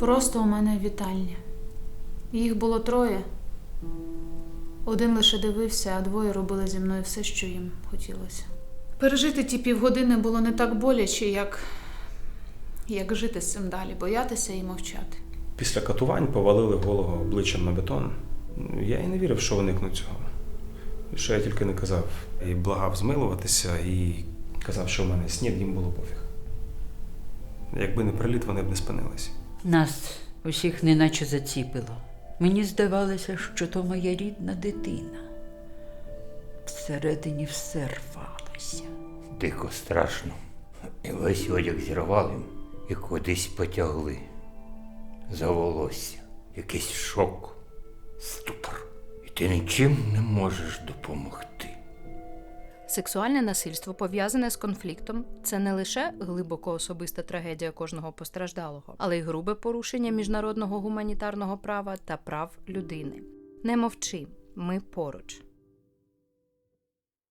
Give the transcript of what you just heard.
Просто у мене вітальня. Їх було троє. Один лише дивився, а двоє робили зі мною все, що їм хотілося. Пережити ті півгодини було не так боляче, як, як жити з цим далі, боятися і мовчати. Після катувань повалили голого обличчям на бетон. Я і не вірив, що уникну цього. Що я тільки не казав. І благав змилуватися, і казав, що в мене снід, їм було пофіг. Якби не приліт, вони б не спинились. Нас усіх неначе заціпило. Мені здавалося, що то моя рідна дитина. Всередині все рвалося. Дико страшно. І весь одяг зірвали і кудись потягли. За волосся. Якийсь шок, ступор. І ти нічим не можеш допомогти. Сексуальне насильство пов'язане з конфліктом це не лише глибоко особиста трагедія кожного постраждалого, але й грубе порушення міжнародного гуманітарного права та прав людини. Не мовчи, ми поруч.